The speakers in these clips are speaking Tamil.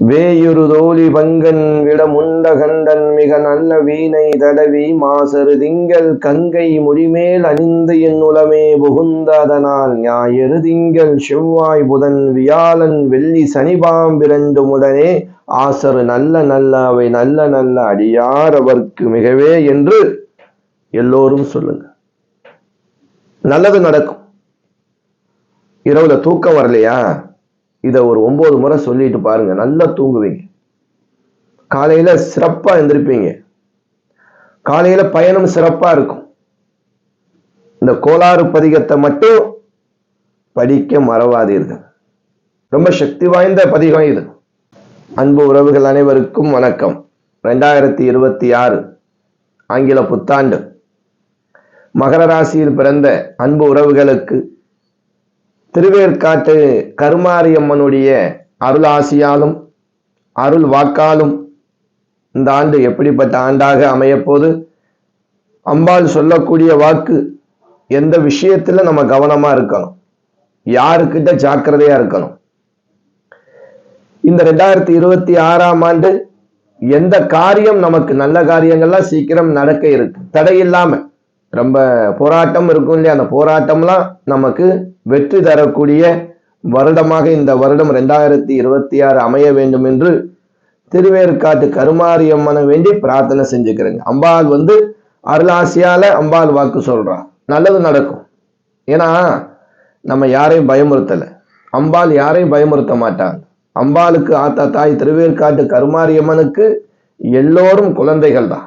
வேயுரு தோழி பங்கன் விட முண்ட கண்டன் மிக நல்ல வீணை தடவி மாசரு திங்கள் கங்கை முடிமேல் அணிந்து என் உலமே புகுந்ததனால் ஞாயிறு திங்கள் செவ்வாய் புதன் வியாழன் வெள்ளி சனிபாம்பிரண்டு உடனே ஆசரு நல்ல நல்ல அவை நல்ல நல்ல அடியார் அவர்க்கு மிகவே என்று எல்லோரும் சொல்லுங்க. நல்லது நடக்கும். இரவுல தூக்கம் வரலையா? இதை ஒரு ஒன்பது முறை சொல்லிட்டு பாருங்க. நல்லா தூங்குவீங்க. காலையில சிறப்பா எந்திருப்பீங்க. காலையில பயணம் சிறப்பா இருக்கும். இந்த கோளாறு பதிகத்தை மட்டும் படிக்க மறவாதீர்கள். ரொம்ப சக்தி வாய்ந்த பதிகம் இது. அன்பு உறவுகள் அனைவருக்கும் வணக்கம். ரெண்டாயிரத்தி இருபத்தி ஆறு ஆங்கில புத்தாண்டு. மகர ராசியில் பிறந்த அன்பு உறவுகளுக்கு திருவேற்காட்டு கருமாரியம்மனுடைய அருள் ஆசியாலும் அருள் வாக்காலும் இந்த ஆண்டு எப்படிப்பட்ட ஆண்டாக அமையப்போது? அம்பாள் சொல்லக்கூடிய வாக்கு எந்த விஷயத்துல நம்ம கவனமா இருக்கணும்? யாருக்கிட்ட ஜாக்கிரதையா இருக்கணும்? இந்த ரெண்டாயிரத்தி இருபத்தி ஆறாம் ஆண்டு எந்த காரியம் நமக்கு நல்ல காரியங்கள்லாம் சீக்கிரம் நடக்க இருக்கு? தடை ரொம்ப போராட்டம் இருக்கும் இல்லையா? அந்த போராட்டம்லாம் நமக்கு வெற்றி தரக்கூடிய வருடமாக இந்த வருடம் ரெண்டாயிரத்தி இருபத்தி ஆறு அமைய வேண்டும் என்று திருவேற்காட்டு கருமாரியம்மனை வேண்டி பிரார்த்தனை செஞ்சுக்கிறேங்க. அம்பாள் வந்து அருளாசியால அம்பாள் வாக்கு சொல்றான் நல்லது நடக்கும். ஏன்னா நம்ம யாரையும் பயமுறுத்தலை. அம்பாள் யாரையும் பயமுறுத்த மாட்டாள். அம்பாளுக்கு ஆத்தா தாய் திருவேற்காட்டு கருமாரியம்மனுக்கு எல்லோரும் குழந்தைகள் தான்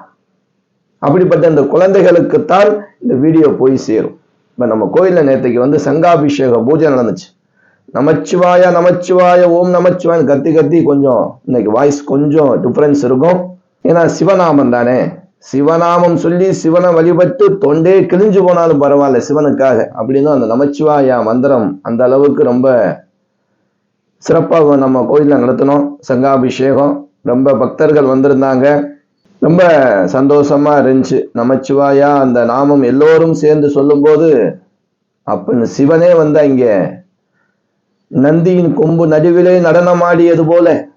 அப்படிப்பட்ட இந்த குழந்தைகளுக்குத்தான் இந்த வீடியோ போய் சேரும். இப்போ நம்ம கோயிலில் நேற்றுக்கு வந்து சங்காபிஷேக பூஜை நடந்துச்சு. நமச்சிவாயா நமச்சிவாய ஓம் நமச்சிவாயன்னு கத்தி கத்தி கொஞ்சம் இன்னைக்கு வாய்ஸ் கொஞ்சம் டிஃப்ரென்ஸ் இருக்கும். ஏன்னா சிவநாமம் தானே. சிவநாமம் சொல்லி சிவனை வழிபட்டு தொண்டே கிழிஞ்சு போனாலும் பரவாயில்ல சிவனுக்காக. அப்படின்னு அந்த நமச்சிவாயா மந்திரம் அந்த அளவுக்கு ரொம்ப சிறப்பாக நம்ம கோயிலில் நடத்தினோம் சங்காபிஷேகம். ரொம்ப பக்தர்கள் வந்திருந்தாங்க. ரொம்ப சந்தோஷமா இருந்துச்சு. நமச்சிவாயா அந்த நாமம் எல்லோரும் சேர்ந்து சொல்லும்போது அப்ப சிவனே வந்து இங்க. நந்தியின் கொம்பு நடுவிலே நடனமாடியது போல.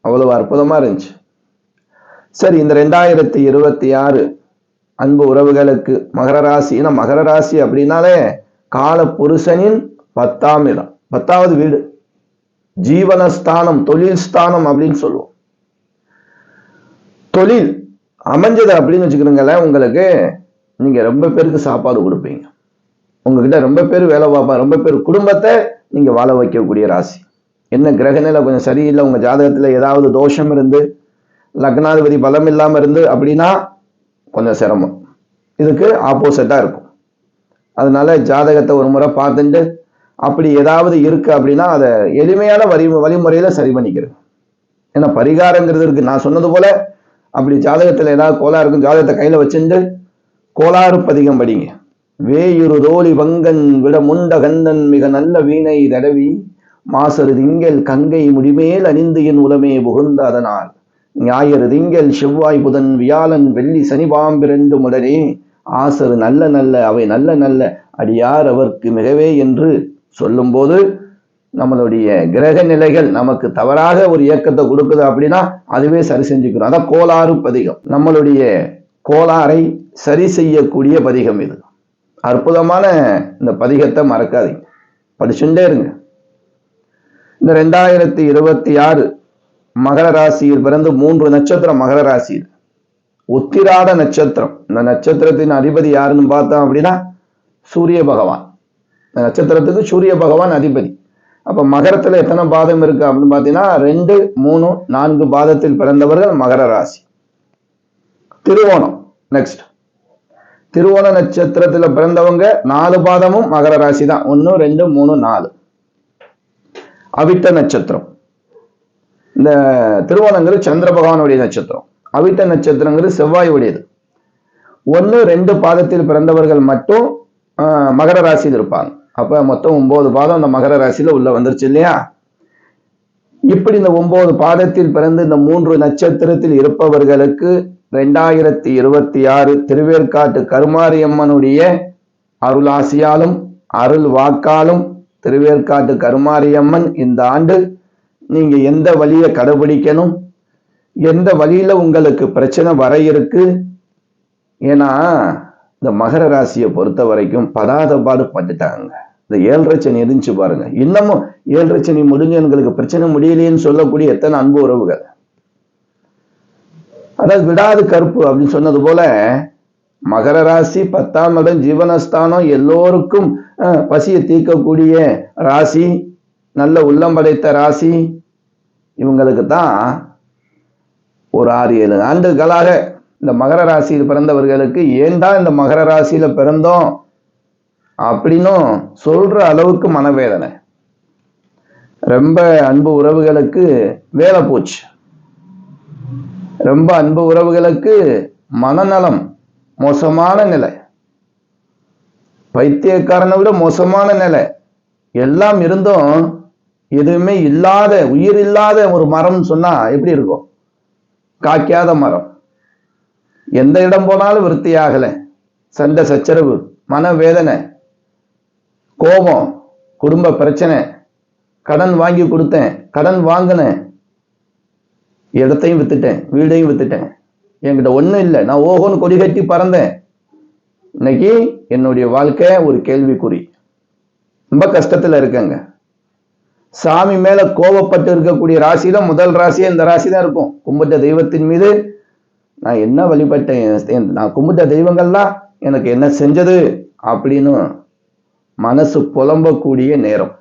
அவ்வளவு அற்புதமா இருந்துச்சு. சரி இந்த ரெண்டாயிரத்தி இருபத்தி ஆறு அன்பு உறவுகளுக்கு மகர ராசி. ஏன்னா மகர ராசி அப்படின்னாலே கால புருஷனின் பத்தாம் இடம். பத்தாவது வீடு. ஜீவனஸ்தானம் தொழில் ஸ்தானம் அப்படின்னு சொல்லுவோம். தொழில் அமைஞ்சது அப்படின்னு வச்சுக்கிறீங்களேன் உங்களுக்கு நீங்கள் ரொம்ப பேருக்கு சாப்பாடு கொடுப்பீங்க. உங்ககிட்ட ரொம்ப பேர் வேலை பார்ப்பா ரொம்ப பேர் குடும்பத்தை நீங்கள் வாழ வைக்கக்கூடிய ராசி. என்ன கிரகநிலை கொஞ்சம் சரியில்லை உங்கள் ஜாதகத்தில் ஏதாவது தோஷம் இருந்து லக்னாதிபதி பலம் இல்லாமல் இருந்து அப்படின்னா கொஞ்சம் சிரமம். இதுக்கு ஆப்போசிட்டாக இருக்கும். அதனால ஜாதகத்தை ஒரு முறை பார்த்துட்டு அப்படி ஏதாவது இருக்குது அப்படின்னா அதை எளிமையான வழி வழிமுறையில் சரி பண்ணிக்கிறது ஏன்னா பரிகாரங்கிறது இருக்குது நான் சொன்னது போல அப்படி ஜாதகத்தில் ஏதாவது கோளாறு இருக்கும் ஜாதகத்தை கையில வச்சுட்டு கோளாறு பதிகம் படிங்க. வேயுரு தோழி பங்கன் விட முண்ட கந்தன் மிக நல்ல வீணை தடவி மாசரு திங்கள் கங்கை முடிமேல் அணிந்து என் உலமே புகுந்த அதனால். ஞாயிறு திங்கள் செவ்வாய் புதன் வியாழன் வெள்ளி சனி பாம்பிரண்டு உடனே ஆசரு நல்ல நல்ல அவை நல்ல நல்ல அடியார் அவர்க்கு மிகவே என்று சொல்லும்போது நம்மளுடைய கிரக நிலைகள் நமக்கு தவறாக ஒரு இயக்கத்தை கொடுக்குது அப்படின்னா அதுவே சரி செஞ்சுக்கிறோம். அதான் கோளாறு பதிகம். நம்மளுடைய கோளாறை சரி செய்யக்கூடிய பதிகம் இது. அற்புதமான இந்த பதிகத்தை மறக்காதீங்க. படிச்சுட்டே இருங்க. இந்த ரெண்டாயிரத்தி இருபத்தி ஆறு மகர ராசியில் பிறந்து மூன்று நட்சத்திரம் மகர ராசியில். உத்திராட நட்சத்திரம். இந்த நட்சத்திரத்தின் அதிபதி யாருன்னு பார்த்தோம் அப்படின்னா சூரிய பகவான். இந்த நட்சத்திரத்துக்கு சூரிய பகவான் அதிபதி. அப்போ மகரத்தில் எத்தனை பாதம் இருக்கு அப்படின்னு பார்த்தீங்கன்னா ரெண்டு மூணு நான்கு பாதத்தில் பிறந்தவர்கள் மகர ராசி. திருவோணம் நெக்ஸ்ட் திருவோண நட்சத்திரத்தில் பிறந்தவங்க நாலு பாதமும் மகர ராசி தான் ஒன்னு ரெண்டு மூணு நாலு. அவிட்ட நட்சத்திரம். இந்த திருவோணங்கிறது சந்திர பகவானுடைய நட்சத்திரம். அவிட்ட நட்சத்திரங்கிறது செவ்வாய் உடையது ஒன்று ரெண்டு பாதத்தில் பிறந்தவர்கள் மட்டும் மகர ராசியில் இருப்பாங்க. அப்போ மொத்தம் ஒம்பது பாதம் அந்த மகர ராசியில் உள்ள வந்துருச்சு இல்லையா? இப்படி இந்த ஒன்பது பாதத்தில் பிறந்து இந்த மூன்று நட்சத்திரத்தில் இருப்பவர்களுக்கு ரெண்டாயிரத்தி இருபத்தி ஆறு திருவேற்காட்டு கருமாரியம்மனுடைய அருளாசியாலும் அருள் வாக்காலும் திருவேற்காட்டு கருமாரியம்மன் இந்த ஆண்டு நீங்க எந்த வழியை கடைபிடிக்கணும்? எந்த வழியில உங்களுக்கு பிரச்சனை வர இருக்கு? ஏன்னா இந்த மகர ராசியை பொறுத்த வரைக்கும் படாத பாடு பட்டுட்டாங்க இந்த ஏழரை சனி இருந்துச்சு பாருங்க. இன்னமும் ஏழரை சனி முடிஞ்சு எங்களுக்கு பிரச்சனை முடியலையேன்னு சொல்லக்கூடிய எத்தனை அன்பு உறவுகள். அதாவது விடாது கருப்பு அப்படின்னு சொன்னது போல மகர ராசி பத்தாம் இடம் ஜீவனஸ்தானம் எல்லோருக்கும் அஹ், பசியை தீர்க்கக்கூடிய ராசி நல்ல உள்ளம் படைத்த ராசி இவங்களுக்கு தான் ஒரு ஆறு ஏழு ஆண்டுகளாக இந்த மகர ராசியில் பிறந்தவர்களுக்கு ஏன் தான் இந்த மகர ராசியில பிறந்தோம்? அப்படின்னும் சொல்ற அளவுக்கு மனவேதனை. ரொம்ப அன்பு உறவுகளுக்கு வேலை போச்சு. ரொம்ப அன்பு உறவுகளுக்கு மனநலம் மோசமான நிலை. பைத்தியக்காரனை விட மோசமான நிலை. எல்லாம் இருந்தும் எதுவுமே இல்லாத உயிர் இல்லாத ஒரு மரம் சொன்னா எப்படி இருக்கும்? காய்க்காத மரம். எந்த இடம் போனாலும் விருத்தி ஆகலை சண்டை சச்சரவு மனவேதனை. கோபம் குடும்ப பிரச்சனை கடன் வாங்கி கொடுத்தேன் கடன் வாங்கினேன். இடத்தையும் வித்துட்டேன் வீடையும் வித்துட்டேன். என்கிட்ட ஒன்றும் இல்லை. நான் ஓஹோன்னு கொடி கட்டி பறந்தேன். இன்னைக்கு என்னுடைய வாழ்க்கை ஒரு கேள்விக்குறி. ரொம்ப கஷ்டத்தில் இருக்கேங்க. சாமி மேல கோபப்பட்டு இருக்கக்கூடிய ராசியில முதல் ராசியே. இந்த ராசி தான் இருக்கும். கும்பிட்ட தெய்வத்தின் மீது நான் என்ன வழிபட்டேன்? நான் கும்பிட்ட தெய்வங்கள்லாம் எனக்கு என்ன செஞ்சது? அப்படின்னு மனசு புலம்பக்கூடிய நேரம்.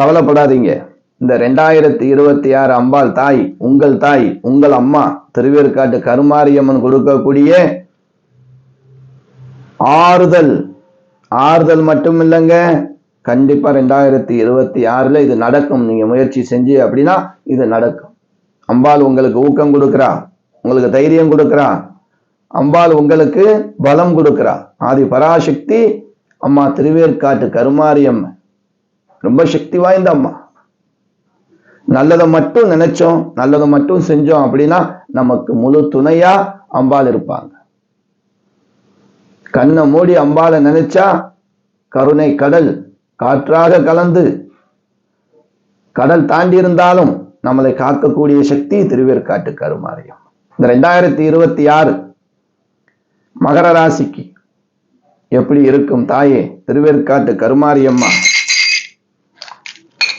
கவலைப்படாதீங்க. இந்த ரெண்டாயிரத்தி இருபத்தி ஆறு அம்பாள் தாய் உங்கள் தாய் உங்கள் அம்மா திருவேற்காட்டு கருமாரியம்மன் கொடுக்கக்கூடிய ஆறுதல். ஆறுதல் மட்டும் இல்லைங்க. கண்டிப்பா ரெண்டாயிரத்தி இருபத்தி ஆறுல இது நடக்கும். நீங்க முயற்சி செஞ்சு அப்படின்னா இது நடக்கும். அம்பாள் உங்களுக்கு ஊக்கம் கொடுக்கிறா. உங்களுக்கு தைரியம் கொடுக்கிறா. அம்பாள் உங்களுக்கு பலம் கொடுக்குறா. ஆதி பராசக்தி அம்மா திருவேற்காட்டு கருமாரியம்மன் ரொம்ப சக்தி வாய்ந்த அம்மா. நல்லதை மட்டும் நினைச்சோம் நல்லதை மட்டும் செஞ்சோம் அப்படின்னா நமக்கு முழு துணையா அம்பாள் இருப்பாங்க. கண்ணை மூடி அம்பாளை நினைச்சா கருணை கடல் காற்றாக கலந்து கடல் தாண்டி இருந்தாலும் நம்மளை காக்கக்கூடிய சக்தி திருவேற்காட்டு கருமாரியம் இந்த ரெண்டாயிரத்தி இருபத்தி ஆறு மகர ராசிக்கு எப்படி இருக்கும் தாயே? திருவேற்காட்டு கருமாரியம்மா.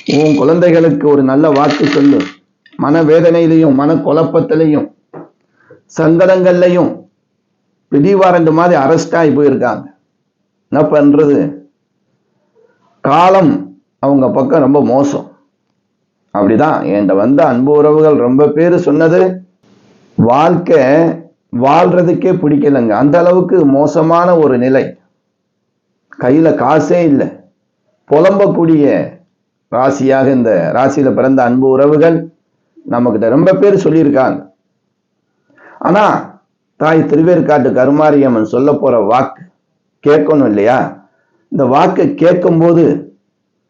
உன் குழந்தைகளுக்கு ஒரு நல்ல வாக்கு சொல்லு. மனவேதனையிலையும் மன குழப்பத்திலையும் சங்கடங்கள்லையும் பிடிவாரண்டு மாதிரி அரெஸ்ட் ஆகி போயிருக்காங்க. என்ன பண்றது? காலம் அவங்க பக்கம் ரொம்ப மோசம். அப்படிதான் என்கிட்ட வந்த அன்பு உறவுகள் ரொம்ப பேர் சொன்னது வாழ்க்கை வாழ்றதுக்கே பிடிக்கலைங்க. அந்த அளவுக்கு மோசமான ஒரு நிலை. கையில காசே இல்லை. புலம்பக்கூடிய ராசியாக இந்த ராசியில பிறந்த அன்பு உறவுகள் நம்மகிட்ட ரொம்ப பேர் சொல்லியிருக்காங்க. ஆனா தாய் திருவேற்காட்டு கருமாரியம்மன் சொல்ல போற வாக்கு கேட்கணும் இல்லையா? இந்த வாக்கை கேட்கும்போது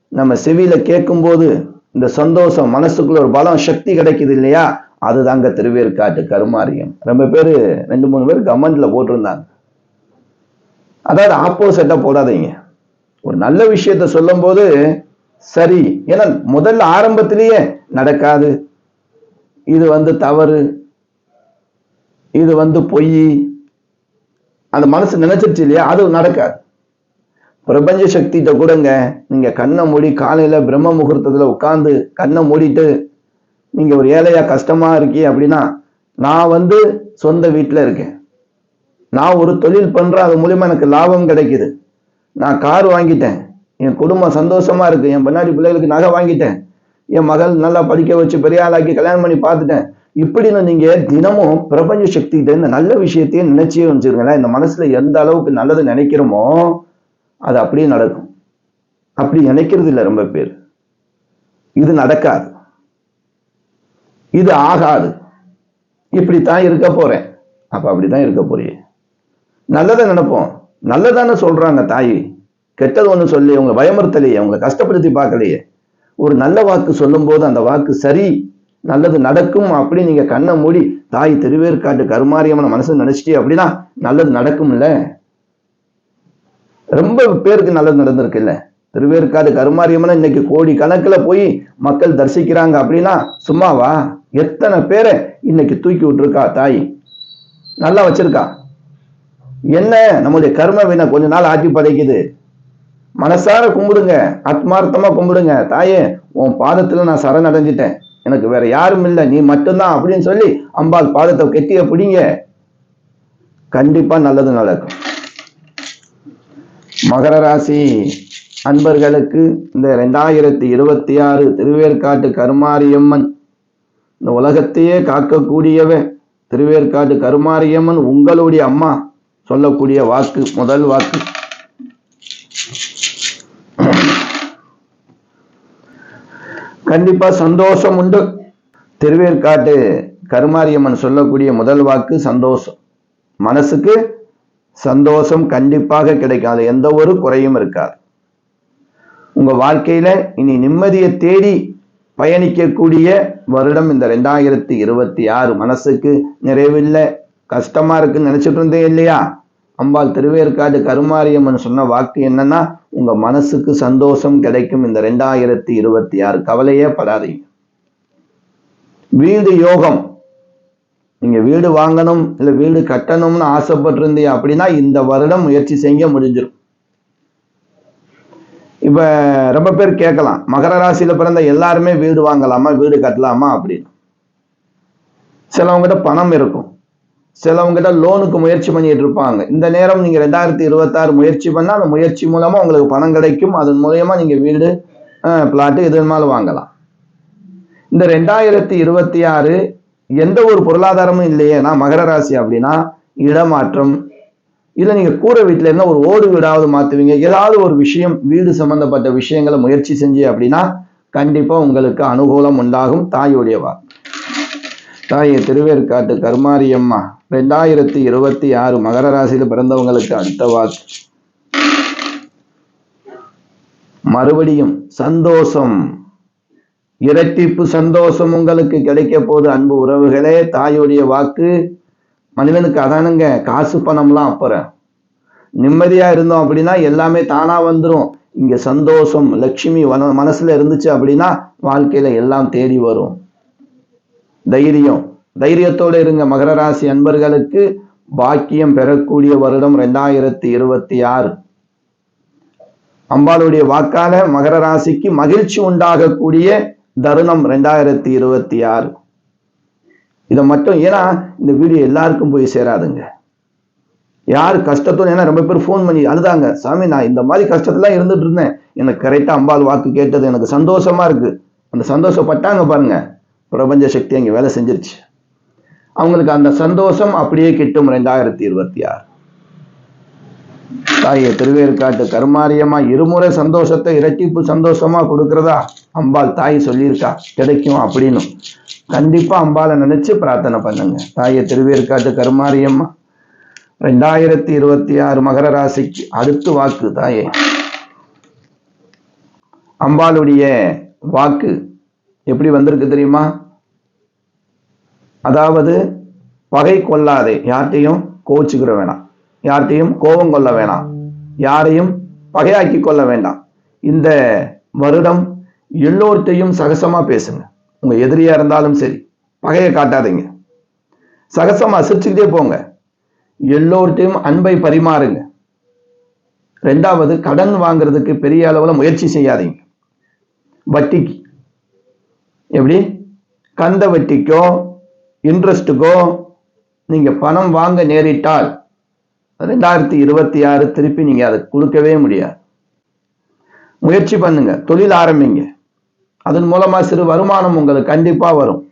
நம்ம செவியில கேட்கும்போது இந்த சந்தோஷம் மனசுக்குள்ள ஒரு பலம் சக்தி கிடைக்குது இல்லையா? அதுதாங்க திருவேற்காட்டு கருமாரியம். ரொம்ப பேர் ரெண்டு மூணு பேர் கவர்மெண்ட்ல போட்டிருந்தாங்க. அதாவது ஆப்போசிட்டா போடாதீங்க. ஒரு நல்ல விஷயத்த சொல்லும்போது சரி ஏன்னா முதல்ல ஆரம்பத்திலேயே நடக்காது. இது வந்து தவறு. இது வந்து பொய். அந்த மனசு நினைச்சிருச்சு இல்லையா? அது நடக்காது. பிரபஞ்ச சக்திகிட்ட கூடங்க நீங்க கண்ணை மூடி காலையில பிரம்ம முகூர்த்தத்துல உட்காந்து கண்ணை மூடிட்டு நீங்க ஒரு ஏழையா கஷ்டமா இருக்கீ அப்படின்னா நான் வந்து சொந்த வீட்டில் இருக்கேன். நான் ஒரு தொழில் பண்றேன் அது மூலியமா எனக்கு லாபம் கிடைக்குது. நான் கார் வாங்கிட்டேன். என் குடும்பம் சந்தோஷமா இருக்கு. என் பின்னாடி பிள்ளைகளுக்கு நகை வாங்கிட்டேன். என் மகள் நல்லா படிக்க வச்சு பெரிய ஆளாக்கி கல்யாணம் பண்ணி பார்த்துட்டேன். இப்படின்னு நீங்க தினமும் பிரபஞ்ச சக்திகிட்ட இந்த நல்ல விஷயத்தையும் நினைச்சே வச்சிருங்களேன். இந்த மனசுல எந்த அளவுக்கு நல்லது நினைக்கிறோமோ அது அப்படியே நடக்கும். அப்படி நினைக்கிறது இல்லை ரொம்ப பேர். இது நடக்காது. இது ஆகாது. இப்படித்தான் இருக்க போறேன். அப்ப அப்படித்தான் இருக்க போறியே நல்லதை நினைப்போம். நல்லதானே சொல்றாங்க தாய். கெட்டது ஒன்று சொல்லி உங்களை பயமுறுத்தலையே உங்களை கஷ்டப்படுத்தி பார்க்கலையே. ஒரு நல்ல வாக்கு சொல்லும்போது அந்த வாக்கு சரி நல்லது நடக்கும் அப்படி நீங்க கண்ணை மூடி தாய் திருவேற்காட்டு கருமாரியம்மன மனசு நினைச்சிட்டே அப்படின்னா நல்லது நடக்கும்ல? ரொம்ப பேருக்கு நல்லது நடந்திருக்குல்ல. திருவேற்காடு கருமாரியம்மனை இன்னைக்கு கோடி கணக்கில் போய் மக்கள் தரிசிக்கிறாங்க அப்படின்னா சும்மாவா? எத்தனை பேரை இன்னைக்கு தூக்கி விட்டுருக்கா தாய்? நல்லா வச்சிருக்கா? என்ன நம்முடைய கர்ம வினை கொஞ்ச நாள் ஆட்டி படைக்குது மனசார கும்பிடுங்க ஆத்மார்த்தமா கும்பிடுங்க. தாயே உன் பாதத்துல நான் சரணடைஞ்சிட்டேன். எனக்கு வேற யாரும் இல்லை நீ மட்டும்தான் அப்படின்னு சொல்லி அம்பாள் பாதத்தை கெட்டிய பிடிங்க. கண்டிப்பா நல்லது நடக்கும். மகர ராசி அன்பர்களுக்கு இந்த ரெண்டாயிரத்தி இருபத்தி ஆறு திருவேற்காட்டு கருமாரியம்மன் இந்த உலகத்தையே காக்கக்கூடியவன் திருவேற்காடு கருமாரியம்மன் உங்களுடைய அம்மா சொல்லக்கூடிய வாக்கு முதல் வாக்கு. கண்டிப்பா சந்தோஷம் உண்டு. திருவேற்காட்டு கருமாரியம்மன் சொல்லக்கூடிய முதல் வாக்கு சந்தோஷம். மனசுக்கு சந்தோஷம் கண்டிப்பாக கிடைக்கும். அது எந்த ஒரு குறையும் இருக்காது. உங்க வாழ்க்கையில இனி நிம்மதியை தேடி பயணிக்கக்கூடிய வருடம் இந்த ரெண்டாயிரத்தி இருபத்தி ஆறு. மனசுக்கு நிறைவில்லை. கஷ்டமா இருக்குன்னு நினைச்சிட்டு இருந்தேன் இல்லையா? அம்பாள் திருவேற்காடு கருமாரியம்மன் சொன்ன வாக்கு என்னன்னா உங்க மனசுக்கு சந்தோஷம் கிடைக்கும் இந்த ரெண்டாயிரத்தி இருபத்தி ஆறு. கவலையே படாதீங்க. வீடு யோகம். நீங்க வீடு வாங்கணும் இல்ல வீடு கட்டணும்னு ஆசைப்பட்டிருந்தீங்க அப்படின்னா இந்த வருடம் முயற்சி செய்ய முடிஞ்சிடும் இப்போ ரொம்ப பேர் கேட்கலாம். மகர ராசியில் பிறந்த எல்லாருமே வீடு வாங்கலாமா வீடு கட்டலாமா அப்படின்னு. சிலவங்ககிட்ட பணம் இருக்கும். சிலவங்ககிட்ட லோனுக்கு முயற்சி பண்ணிட்டு இருப்பாங்க. இந்த நேரம் நீங்கள் ரெண்டாயிரத்தி இருபத்தாறு முயற்சி பண்ணால் அந்த முயற்சி மூலமாக உங்களுக்கு பணம் கிடைக்கும். அதன் மூலயமா நீங்கள் வீடு பிளாட்டு எது வேணாலும் வாங்கலாம். இந்த ரெண்டாயிரத்தி இருபத்தி ஆறு எந்த ஒரு பொருளாதாரமும் இல்லையே. நான் மகர ராசி அப்படின்னா இடமாற்றம் இல்லை நீங்க கூரை வீட்டில் இருந்தால் ஒரு ஓடு வீடாவது மாத்துவீங்க. ஏதாவது ஒரு விஷயம் வீடு சம்பந்தப்பட்ட விஷயங்களை முயற்சி செஞ்சு அப்படின்னா கண்டிப்பா உங்களுக்கு அனுகூலம் உண்டாகும். தாயுடையவா தாயை திருவேற்காட்டு கருமாரியம்மா ரெண்டாயிரத்தி இருபத்தி ஆறு மகர ராசியில் பிறந்தவங்களுக்கு அடுத்த வாக்கு. மறுபடியும் சந்தோஷம். இரட்டிப்பு சந்தோஷம் உங்களுக்கு கிடைக்க போது அன்பு உறவுகளே தாயுடைய வாக்கு. மனிதனுக்கு அதானுங்க காசு பணம்லாம் அப்புறம் நிம்மதியா இருந்தோம் அப்படின்னா எல்லாமே தானா வந்துடும் இங்க சந்தோஷம் லட்சுமி வன மனசுல இருந்துச்சு அப்படின்னா வாழ்க்கையில எல்லாம் தேடி வரும். தைரியம். தைரியத்தோடு இருங்க. மகர ராசி அன்பர்களுக்கு பாக்கியம் பெறக்கூடிய வருடம் ரெண்டாயிரத்தி இருபத்தி ஆறு. அம்பாளுடைய வாக்கால மகர ராசிக்கு மகிழ்ச்சி உண்டாகக்கூடிய தருணம் ரெண்டாயிரத்தி இருபத்தி ஆறு. இதை மட்டும் ஏன்னா இந்த வீடியோ எல்லாருக்கும் போய் சேராதுங்க. யார் கஷ்டத்தோடு ஏன்னா ரொம்ப பேர் ஃபோன் பண்ணி அழுதாங்க. சாமி நான் இந்த மாதிரி கஷ்டத்தெல்லாம் இருந்துட்டு இருந்தேன். எனக்கு கரெக்டாக அம்பாள் வாக்கு கேட்டது எனக்கு சந்தோஷமா இருக்கு. அந்த சந்தோஷப்பட்டாங்க பாருங்க. பிரபஞ்ச சக்தி அங்கே வேலை செஞ்சிருச்சு. அவங்களுக்கு அந்த சந்தோஷம் அப்படியே கிட்டும் ரெண்டாயிரத்தி இருபத்தி ஆறு. தாயை திருவேற்காட்டு கருமாரியமா இருமுறை சந்தோஷத்தை இரட்டிப்பு சந்தோஷமா கொடுக்கறதா? அம்பாள் தாய் சொல்லியிருக்கா. கிடைக்கும் அப்படின்னு கண்டிப்பா அம்பாளை நினைச்சு பிரார்த்தனை பண்ணுங்க. தாயை திருவேற்காட்டு கருமாரியம்மா ரெண்டாயிரத்தி இருபத்தி ஆறு மகர ராசிக்கு அடுத்து வாக்கு தாயே. அம்பாளுடைய வாக்கு எப்படி வந்திருக்கு தெரியுமா? அதாவது பகை கொள்ளாதே. யார்கிட்டையும் கோச்சுக்கிற வேணாம். யார்கிட்டையும் கோபம் கொள்ள வேணாம். யாரையும் பகையாக்கி கொள்ள வேண்டாம். இந்த வருடம் எல்லோர்த்தையும் சகசமா பேசுங்க. உங்கள் எதிரியாக இருந்தாலும் சரி பகையை காட்டாதீங்க. சகசம் சிரிச்சுக்கிட்டே போங்க. எல்லோர்ட்டையும் அன்பை பரிமாறுங்க. ரெண்டாவது கடன் வாங்குறதுக்கு பெரிய அளவில் முயற்சி செய்யாதீங்க. வட்டிக்கு. எப்படி? கந்த வட்டிக்கோ இன்ட்ரெஸ்ட்டுக்கோ நீங்கள் பணம் வாங்க நேரிட்டால் ரெண்டாயிரத்தி இருபத்தி ஆறு திருப்பி நீங்க அதை கொடுக்கவே முடியாது. முயற்சி பண்ணுங்க. தொழில் ஆரம்பிங்க. அதன் மூலமா சிறு வருமானம் உங்களுக்கு கண்டிப்பா வரும்.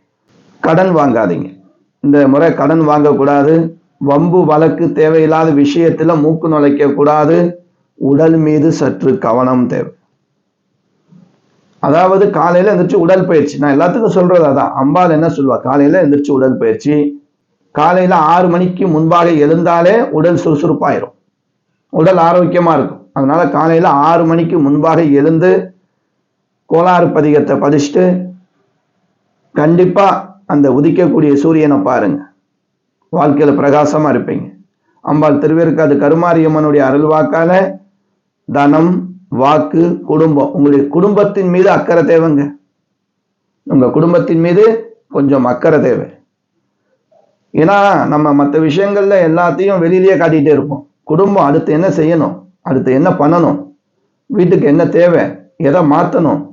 கடன் வாங்காதீங்க. இந்த முறை கடன் வாங்கக்கூடாது. வம்பு வழக்கு தேவையில்லாத விஷயத்துல மூக்கு நுழைக்க கூடாது உடல் மீது சற்று கவனம் தேவை. அதாவது காலையில எந்திரிச்சு உடல் பயிற்சி. நான் எல்லாத்துக்கும் சொல்றது அதான். அம்பாள் என்ன சொல்லுவா? காலையில எந்திரிச்சு உடல் பயிற்சி. காலையில் ஆறு மணிக்கு முன்பாக எழுந்தாலே உடல் சுறுசுறுப்பாயிரும். உடல் ஆரோக்கியமாக இருக்கும். அதனால காலையில் ஆறு மணிக்கு முன்பாக எழுந்து கோளாறு பதிகத்தை படிச்சுட்டு கண்டிப்பாக அந்த உதிக்கக்கூடிய சூரியனை பாருங்க. வாழ்க்கையில் பிரகாசமாக இருப்பீங்க. அம்பாள் திருவேற்காடு கருமாரியம்மனுடைய அருள்வாக்கால தனம் வாக்கு குடும்பம். உங்களுடைய குடும்பத்தின் மீது அக்கறை தேவைங்க. உங்கள் குடும்பத்தின் மீது கொஞ்சம் அக்கறை தேவை. ஏன்னா நம்ம மற்ற விஷயங்கள்ல எல்லாத்தையும் வெளியிலேயே காட்டிகிட்டே இருப்போம். குடும்பம் அடுத்து என்ன செய்யணும்? அடுத்து என்ன பண்ணணும்? வீட்டுக்கு என்ன தேவை? எதை மாற்றணும்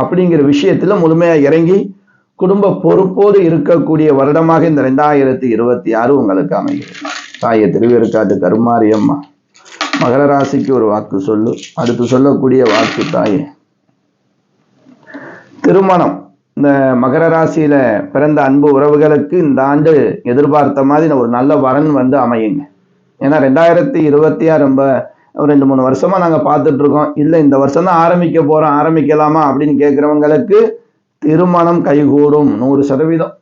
அப்படிங்கிற விஷயத்துல முழுமையாக இறங்கி குடும்ப பொறுப்போடு இருக்கக்கூடிய வருடமாக இந்த ரெண்டாயிரத்தி இருபத்தி ஆறு உங்களுக்கு அமைகிறது. தாயை திருவேற்காட்டு கருமாரியம்மா மகர ராசிக்கு ஒரு வாக்கு சொல்லு. அடுத்து சொல்லக்கூடிய வாக்கு தாயே. திருமணம். இந்த மகர ராசியில பிறந்த அன்பு உறவுகளுக்கு இந்த ஆண்டு எதிர்பார்த்த மாதிரி ஒரு நல்ல வரன் வந்து அமையுங்க. ஏன்னா ரெண்டாயிரத்தி இருபத்தி ஆறு ரொம்ப ஒரு ரெண்டு மூணு வருஷமா நாங்க பார்த்துட்டு இருக்கோம். இல்லை இந்த வருஷம் தான் ஆரம்பிக்க போறோம். ஆரம்பிக்கலாமா அப்படின்னு கேட்குறவங்களுக்கு திருமணம் கைகூடும். நூறு சதவீதம்.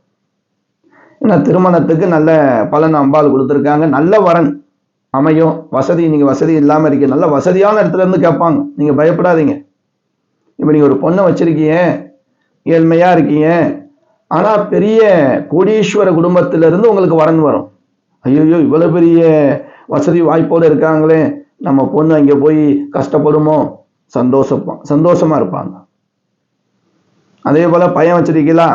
ஏன்னா திருமணத்துக்கு நல்ல பலன் அம்பாள் கொடுத்துருக்காங்க. நல்ல வரன் அமையும். வசதி நீங்க வசதி இல்லாம இருக்கீங்க. நல்ல வசதியான இடத்துல இருந்து கேட்பாங்க. நீங்க பயப்படாதீங்க. இப்போ நீங்க ஒரு பொண்ணை வச்சிருக்கீங்க. ஏழ்மையா இருக்கீங்க. ஆனா பெரிய கோடீஸ்வர குடும்பத்திலிருந்து உங்களுக்கு வரன் வரும். ஐயோ இவ்வளவு பெரிய வசதி வாய்ப்போடு இருக்காங்களே. நம்ம பொண்ணு அங்கே போய் கஷ்டப்படுமோ? சந்தோஷப்பா சந்தோஷமா இருப்பாங்க. அதே போல பையன் வச்சிருக்கீங்களா?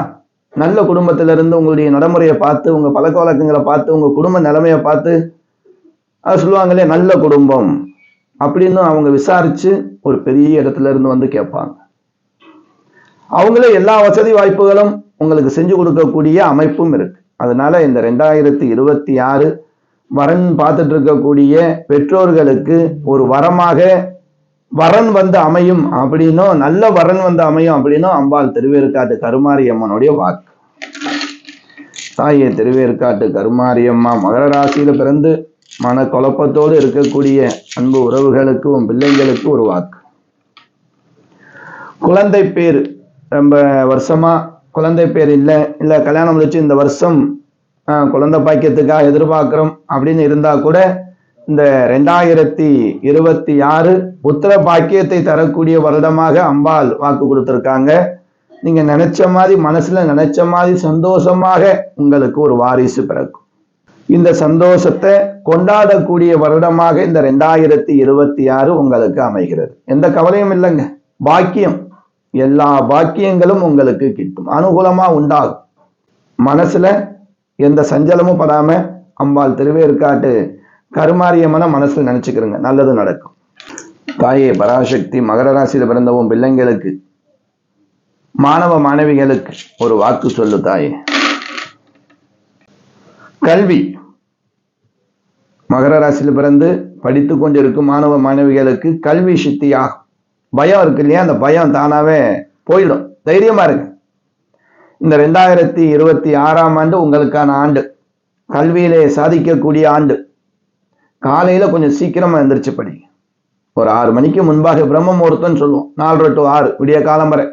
நல்ல குடும்பத்திலிருந்து உங்களுடைய நடைமுறையை பார்த்து உங்க பழக்க வழக்கங்களை பார்த்து உங்க குடும்ப நிலைமையை பார்த்து அது சொல்லுவாங்களே நல்ல குடும்பம் அப்படின்னு அவங்க விசாரிச்சு ஒரு பெரிய இடத்துல இருந்து வந்து கேட்பாங்க. அவங்களே எல்லா வசதி வாய்ப்புகளும் உங்களுக்கு செஞ்சு கொடுக்கக்கூடிய அமைப்பும் இருக்கு. அதனால இந்த ரெண்டாயிரத்தி இருபத்தி ஆறு வரன் பார்த்துட்டு இருக்கக்கூடிய பெற்றோர்களுக்கு ஒரு வரமாக வரன் வந்து அமையும் அப்படின்னும் நல்ல வரன் வந்து அமையும் அப்படின்னும் அம்பாள் திருவேற்காட்டு கருமாரியம்மனுடைய வாக்கு. தாயே திருவேற்காட்டு கருமாரியம்மா மகர ராசியில பிறந்து மன குழப்பத்தோடு இருக்கக்கூடிய அன்பு உறவுகளுக்கும் பிள்ளைகளுக்கு ஒரு வாக்கு. குழந்தை பேர் ரொம்ப வருஷமா குழந்தை பேர் இல்லை இல்லை கல்யாணம் முடிச்சு இந்த வருஷம் குழந்தை பாக்கியத்துக்காக எதிர்பார்க்குறோம் அப்படின்னு இருந்தால் கூட இந்த ரெண்டாயிரத்தி இருபத்தி ஆறு புத்திர பாக்கியத்தை தரக்கூடிய வருடமாக அம்பாள் வாக்கு கொடுத்துருக்காங்க. நீங்கள் நினைச்ச மாதிரி மனசில் நினைச்ச மாதிரி சந்தோஷமாக உங்களுக்கு ஒரு வாரிசு பிறக்கும். இந்த சந்தோஷத்தை கொண்டாடக்கூடிய வருடமாக இந்த ரெண்டாயிரத்தி இருபத்தி ஆறு உங்களுக்கு அமைகிறது. எந்த கவலையும் இல்லைங்க. பாக்கியம். எல்லா பாக்கியங்களும் உங்களுக்கு கிட்டும். அனுகூலமா உண்டாகும். மனசுல எந்த சஞ்சலமும் படாம அம்பாள் திருவேற்காட்டு கருமாரியமான மனசுல நினைச்சுக்கிறங்க நல்லது நடக்கும். தாயே பராசக்தி மகர ராசியில பிறந்தவும் பிள்ளைங்களுக்கு மாணவ மாணவிகளுக்கு ஒரு வாக்கு சொல்லு தாயே. கல்வி. மகர ராசியில் பிறந்து படித்து கொண்டிருக்கும் மாணவ மாணவிகளுக்கு கல்வி சித்தியாகும். பயம் இருக்கு இல்லையா? அந்த பயம் தானாவே போயிடும். தைரியமா இருக்கு இந்த ரெண்டாயிரத்தி இருபத்தி ஆறாம் ஆண்டு உங்களுக்கான ஆண்டு. கல்வியிலே சாதிக்கக்கூடிய ஆண்டு. காலையில கொஞ்சம் சீக்கிரமா எந்திரிச்சு படி ஒரு ஆறு மணிக்கு முன்பாக பிரம்ம முகூர்த்தம்னு சொல்லுவோம். நாலரை டு ஆறு விடிய காலம் வரை.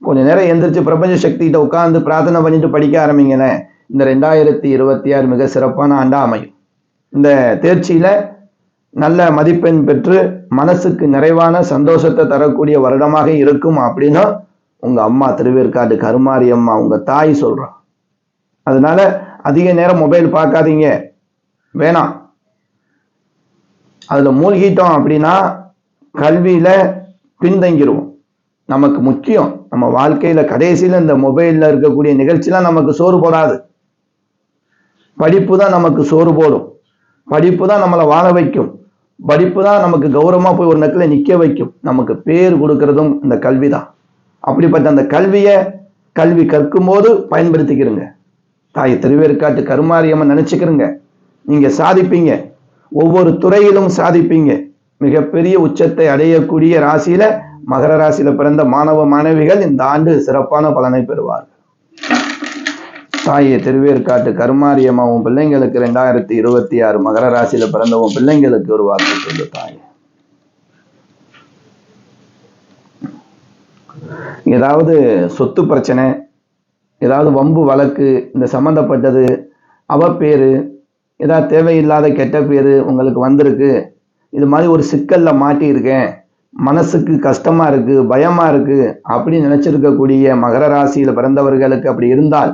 கொஞ்ச நேரம் எந்திரிச்சு பிரபஞ்ச சக்திகிட்ட உட்காந்து பிரார்த்தனை பண்ணிட்டு படிக்க ஆரம்பிங்களேன் இந்த ரெண்டாயிரத்தி இருபத்தி ஆறு மிக சிறப்பான ஆண்டா அமையும். இந்த தேர்ச்சியில நல்ல மதிப்பெண் பெற்று மனசுக்கு நிறைவான சந்தோஷத்தை தரக்கூடிய வருடமாக இருக்கும் அப்படின்னா உங்க அம்மா திருவேற்காடு கருமாரி அம்மா உங்க தாய் சொல்றா. அதனால அதிக நேரம் மொபைல் பார்க்காதீங்க. வேணாம். அதுல மூழ்கிட்டோம் அப்படின்னா கல்வியில பின்தங்கிருவோம். நமக்கு முக்கியம். நம்ம வாழ்க்கையில கடைசியில இந்த மொபைல்ல இருக்கக்கூடிய நிகழ்ச்சிலாம் நமக்கு சோறு போடாது. படிப்பு தான் நமக்கு சோறு போடும். படிப்பு தான் நம்மளை வாழ வைக்கும். படிப்பு தான் நமக்கு கௌரவமாக போய் ஒரு நேரத்தில் நிற்க வைக்கும். நமக்கு பேர் கொடுக்கறதும் இந்த கல்வி தான் அப்படிப்பட்ட அந்த கல்வியை கல்வி கற்கும் போது பயன்படுத்திக்கிறங்க. தாய் திருவேற்காட்டு கருமாரியம்மன் நினைச்சுக்கிறங்க. நீங்கள் சாதிப்பீங்க. ஒவ்வொரு துறையிலும் சாதிப்பீங்க. மிகப்பெரிய உச்சத்தை அடையக்கூடிய ராசியில் மகர ராசியில் பிறந்த மாணவ மாணவிகள் இந்த ஆண்டு சிறப்பான பலனை பெறுவார்கள். தாயே திருவேற்காட்டு கருமாரியம்மாவும் பிள்ளைங்களுக்கு ரெண்டாயிரத்தி இருபத்தி ஆறு மகர ராசியில பிறந்தவும் பிள்ளைங்களுக்கு ஒரு வார்த்தை சொல்லு தாயே. ஏதாவது சொத்து பிரச்சனை ஏதாவது வம்பு வழக்கு இந்த சம்மந்தப்பட்டது அவப்பேரு ஏதாவது தேவையில்லாத கெட்ட பேரு உங்களுக்கு வந்திருக்கு இது மாதிரி ஒரு சிக்கல்ல மாட்டியிருக்கேன் மனசுக்கு கஷ்டமா இருக்கு பயமா இருக்கு அப்படின்னு நினைச்சிருக்கக்கூடிய மகர ராசியில பிறந்தவர்களுக்கு அப்படி இருந்தால்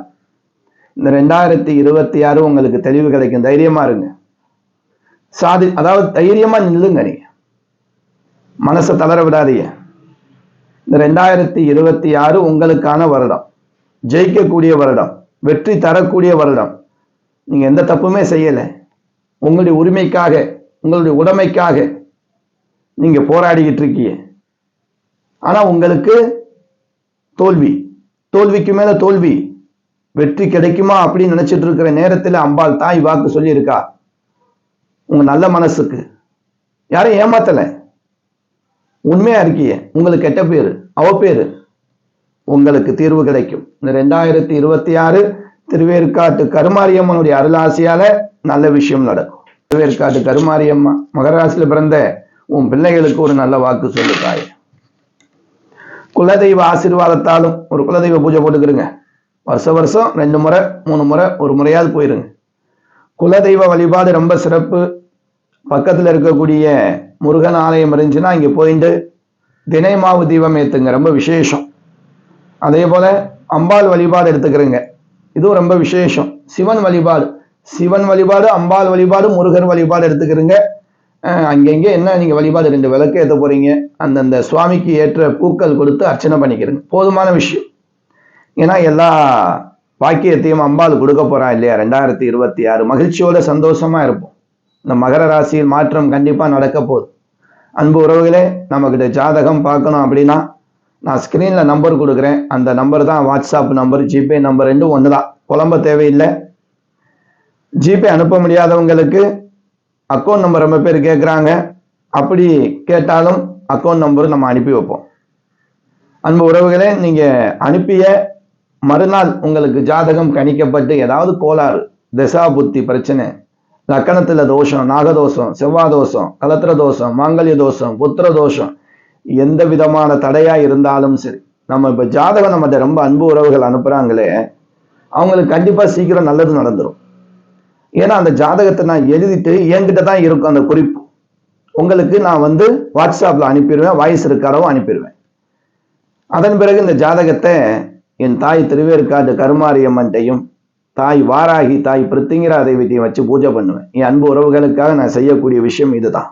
இந்த ரெண்டாயிரத்தி இருபத்தி ஆறு உங்களுக்கு தெளிவு கிடைக்கும். தைரியமா இருங்க. சாதி அதாவது தைரியமா நில்லுங்க நீங்க. மனசை தளர விடாதீங்க. இந்த ரெண்டாயிரத்தி இருபத்தி ஆறு உங்களுக்கான வருடம். ஜெயிக்கக்கூடிய வருடம். வெற்றி தரக்கூடிய வருடம். நீங்க எந்த தப்புமே செய்யலை. உங்களுடைய உரிமைக்காக உங்களுடைய உடைமைக்காக நீங்க போராடிக்கிட்டு இருக்கீங்க. ஆனா உங்களுக்கு தோல்வி. தோல்விக்கு மேல தோல்வி. வெற்றி கிடைக்குமா அப்படின்னு நினைச்சிட்டு இருக்கிற நேரத்தில் அம்பாள் தாய் வாக்கு சொல்லியிருக்கா? உங்க நல்ல மனசுக்கு. யாரையும் ஏமாத்தல. உண்மையா இருக்கிய. உங்களுக்கு கெட்ட பேரு அவ பேரு உங்களுக்கு தீர்வு கிடைக்கும். இந்த ரெண்டாயிரத்தி இருபத்தி ஆறு திருவேற்காட்டு கருமாரியம்மனுடைய அருளாசியால நல்ல விஷயம் நடக்கும். திருவேற்காட்டு கருமாரியம்மா மகராசியில பிறந்த உன் பிள்ளைகளுக்கு ஒரு நல்ல வாக்கு சொல்லு குலதெய்வ ஆசீர்வாதத்தாலும் ஒரு குலதெய்வ பூஜை போட்டுக்கிறங்க வருஷ வருஷம் ரெண்டு முறை மூணு முறை ஒரு முறையாவது போயிருங்க. குலதெய்வ வழிபாடு ரொம்ப சிறப்பு. பக்கத்தில் இருக்கக்கூடிய முருகன் ஆலயம் இருந்துச்சுன்னா இங்கே போயிட்டு தினைமாவு தீபம் ஏற்றுங்க ரொம்ப விசேஷம். அதே போல் அம்பாள் வழிபாடு எடுத்துக்கிறேங்க. இதுவும் ரொம்ப விசேஷம். சிவன் வழிபாடு. சிவன் வழிபாடு அம்பாள் வழிபாடு முருகன் வழிபாடு எடுத்துக்கிறேங்க. அங்கங்கே என்ன நீங்கள் வழிபாடு ரெண்டு விளக்கு ஏற்ற போகிறீங்க அந்தந்த சுவாமிக்கு ஏற்ற பூக்கள் கொடுத்து அர்ச்சனை பண்ணிக்கிறேங்க. போதுமான விஷயம். ஏன்னா எல்லா பாக்கியத்தையும் அம்பாள் கொடுக்க போறான் இல்லையா? ரெண்டாயிரத்தி இருபத்தி ஆறு. மகிழ்ச்சியோட சந்தோஷமா இருப்போம். இந்த மகர ராசியில் மாற்றம் கண்டிப்பா நடக்க போகுது. அன்பு உறவுகளே நம்மக்கிட்ட ஜாதகம் பார்க்கணும் அப்படின்னா நான் ஸ்க்ரீனில் நம்பர் கொடுக்குறேன். அந்த நம்பர் தான் வாட்ஸ்அப் நம்பர் ஜிபே நம்பர் ரெண்டும் ஒன்று தான் குழம்ப தேவையில்லை. ஜிபே அனுப்ப முடியாதவங்களுக்கு அக்கௌண்ட் நம்பர் ரொம்ப பேர் கேட்குறாங்க அப்படி கேட்டாலும் அக்கௌண்ட் நம்பர் நம்ம அனுப்பி வைப்போம். அன்பு உறவுகளே நீங்கள் அனுப்பிய மறுநாள் உங்களுக்கு ஜாதகம் கணிக்கப்பட்டு ஏதாவது கோளாறு திசா புத்தி பிரச்சனை லக்கணத்தில் தோஷம் நாகதோஷம் செவ்வாய் தோஷம் கலத்திர தோஷம் மாங்கல்ய தோஷம் புத்திர தோஷம் எந்த விதமான தடையாக இருந்தாலும் சரி நம்ம இப்போ ஜாதகம் நம்ம ரொம்ப அன்பு உறவுகள் அனுப்புகிறாங்களே அவங்களுக்கு கண்டிப்பாக சீக்கிரம் நல்லது நடந்துடும் ஏன்னா அந்த ஜாதகத்தை நான் எழுதிட்டு என்கிட்ட தான் இருக்கும் அந்த குறிப்பு. உங்களுக்கு நான் வந்து வாட்ஸ்அப்பில் அனுப்பிடுவேன் வாய்ஸ் இருக்காரவும் அனுப்பிடுவேன். அதன் பிறகு இந்த ஜாதகத்தை என் தாய் திருவேற்காடு கருமாரியம்மன்ட்டையும் தாய் வாராகி தாய் பிருத்திங்கிரா தெய்வத்தையும் வச்சு பூஜை பண்ணுவேன். என் அன்பு உறவுகளுக்காக நான் செய்யக்கூடிய விஷயம் இதுதான்.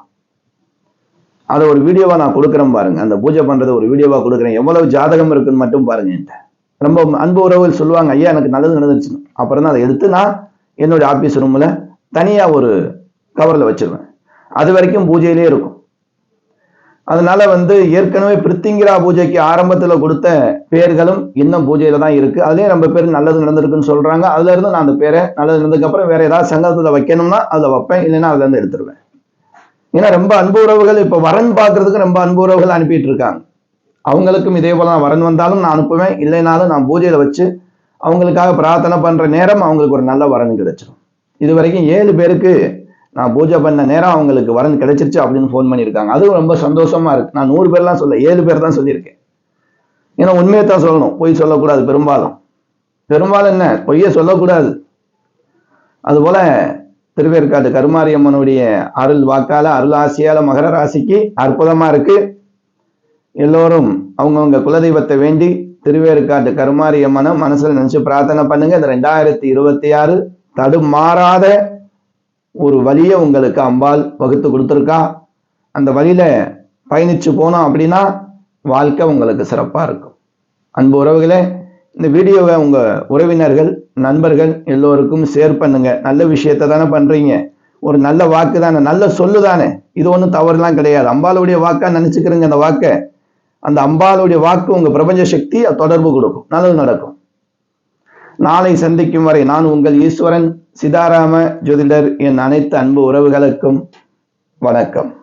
அதை ஒரு வீடியோவா நான் கொடுக்குறேன் பாருங்க. அந்த பூஜை பண்ணுறது ஒரு வீடியோவா கொடுக்குறேன். எவ்வளவு ஜாதகம் இருக்குன்னு மட்டும் பாருங்க என்கிட்ட. ரொம்ப அன்பு உறவுகள் சொல்லுவாங்க ஐயா எனக்கு நல்லது நடந்துச்சு அப்புறம் தான் அதை எடுத்து நான் என்னுடைய ஆபீஸ் ரூம்ல தனியா ஒரு கவர்ல வச்சிருவேன். அது வரைக்கும் பூஜையிலே இருக்கும். அதனால வந்து ஏற்கனவே பிரித்திங்கிரா பூஜைக்கு ஆரம்பத்தில் கொடுத்த பேர்களும் இன்னும் பூஜையில தான் இருக்கு. அதுலேயே நம்ம பேர் நல்லது நடந்திருக்குன்னு சொல்றாங்க. அதுல இருந்து நான் அந்த பேரை நல்லது நடந்ததுக்கு அப்புறம் வேற ஏதாவது சங்கத்தில் வைக்கணும்னா அதில் வைப்பேன். இல்லைன்னா அதுல இருந்து எடுத்துருவேன். ஏன்னா ரொம்ப அன்பு உறவுகள் இப்போ வரன் பார்க்கறதுக்கு ரொம்ப அன்பு உறவுகள் அனுப்பிட்டு இருக்காங்க. அவங்களுக்கும் இதே போல தான் வரன் வந்தாலும் நான் அனுப்புவேன். இல்லைனாலும் நான் பூஜையில வச்சு அவங்களுக்காக பிரார்த்தனை பண்ற நேரம் அவங்களுக்கு ஒரு நல்ல வரன் கிடைச்சிடும் இது வரைக்கும் ஏழு பேருக்கு நான் பூஜை பண்ண நேரம் அவங்களுக்கு வரன் கிடைச்சிருச்சு அப்படின்னு ஃபோன் பண்ணியிருக்காங்க. அதுவும் ரொம்ப சந்தோஷமா இருக்கு. நான் நூறு பேர்லாம் சொல்ல ஏழு பேர் தான் சொல்லியிருக்கேன். ஏன்னா உண்மையை தான் சொல்லணும். பொய் சொல்லக்கூடாது பெரும்பாலும். பெரும்பாலும் என்ன? பொய்யை சொல்லக்கூடாது. அதுபோல திருவேற்காடு கருமாரியம்மனுடைய அருள் வாக்கால அருள் ஆசியால மகர ராசிக்கு அற்புதமா இருக்கு. எல்லோரும் அவங்கவுங்க குலதெய்வத்தை வேண்டி திருவேற்காட்டு கருமாரியம்மனை மனசுல நினைச்சு பிரார்த்தனை பண்ணுங்க. இந்த ரெண்டாயிரத்தி இருபத்தி ஆறு தடுமாறாத ஒரு வழியை உங்களுக்கு அம்பாள் வகுத்து கொடுத்துருக்கா? அந்த வழியில் பயணித்து போனோம் அப்படின்னா வாழ்க்கை உங்களுக்கு சிறப்பாக இருக்கும். அன்பு உறவுகளே இந்த வீடியோவை உங்கள் உறவினர்கள் நண்பர்கள் எல்லோருக்கும் ஷேர் பண்ணுங்க. நல்ல விஷயத்த தானே பண்ணுறீங்க ஒரு நல்ல வாக்கு தானே நல்ல சொல்லு தானே. இது ஒன்றும் தவறுலாம் கிடையாது. அம்பாளுடைய வாக்காக நினச்சிக்கிறேங்க அந்த வாக்கை. அந்த அம்பாளுடைய வாக்கு உங்கள் பிரபஞ்ச சக்தி தொடர்பு கொடுக்கும். நல்லது நடக்கும். நாளை சந்திக்கும் வரை நான் உங்கள் ஈஸ்வரன். சிதாராம ஜோதிடர் என் அனைத்து அன்பு உறவுகளுக்கும் வணக்கம்.